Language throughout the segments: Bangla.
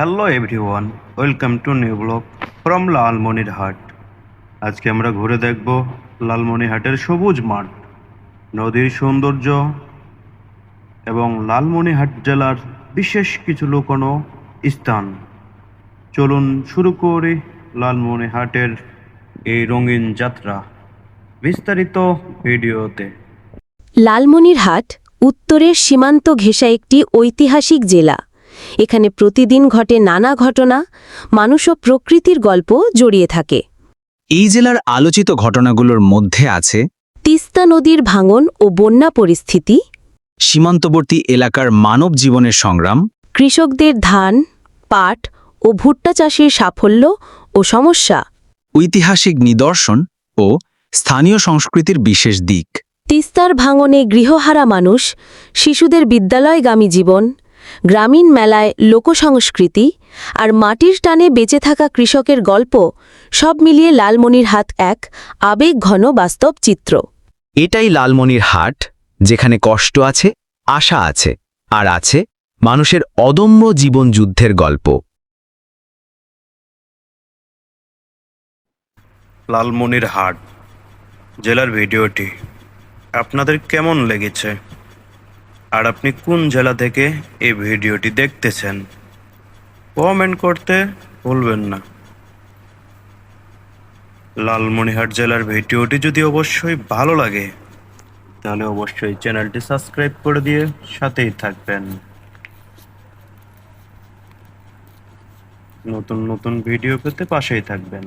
Hello everyone welcome to new blog from Lalmonirhat আজকে আমরা ঘুরে দেখব লালমনিরহাটের সবুজ মাঠ, নদীর সৌন্দর্য এবং লালমনিরহাট জেলার বিশেষ কিছু লুকোনো স্থান। চলুন শুরু করি লালমনিরহাটের এই রঙিন যাত্রা বিস্তারিত ভিডিওতে। লালমনিরহাট উত্তরের সীমান্ত ঘেঁষা একটি ঐতিহাসিক জেলা। এখানে প্রতিদিন ঘটে নানা ঘটনা মানুষ ও প্রকৃতির গল্প জড়িয়ে থাকে। এই জেলার আলোচিত ঘটনাগুলোর মধ্যে আছে তিস্তা নদীর ভাঙন ও বন্যা পরিস্থিতি সীমান্তবর্তী এলাকার মানব জীবনের সংগ্রাম কৃষকদের ধান পাট ও ভুট্টা চাষের সাফল্য ও সমস্যা। ঐতিহাসিক নিদর্শন ও স্থানীয় সংস্কৃতির বিশেষ দিক। তিস্তার ভাঙনে গৃহহারা মানুষ শিশুদের বিদ্যালয়গামী জীবন গ্রামীণ মেলায় লোকসংস্কৃতি আর মাটির টানে বেঁচে থাকা কৃষকের গল্প সব মিলিয়ে লালমনির হাত এক আবেগ ঘন বাস্তব চিত্র। এটাই লালমনির হাট যেখানে কষ্ট আছে আশা আছে আর আছে মানুষের অদম্য জীবন যুদ্ধের গল্প। লালমনির হাট জেলার ভিডিওটি আপনাদের কেমন লেগেছে? আর আপনি কোন জেলা থেকে এই ভিডিওটি দেখতেছেন? কমেন্ট করতে ভুলবেন না। লালমনিরহাট জেলার ভিডিওটি যদি অবশ্যই ভালো লাগে, তাহলে অবশ্যই চ্যানেলটি সাবস্ক্রাইব করে দিয়ে সাথেই থাকবেন। নতুন নতুন ভিডিও পেতে পাশেই থাকবেন।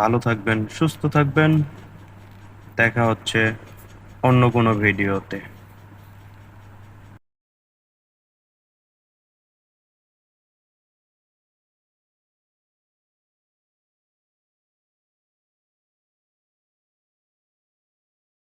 ভালো থাকবেন, সুস্থ থাকবেন। দেখা হচ্ছে অন্য কোনো ভিডিওতে।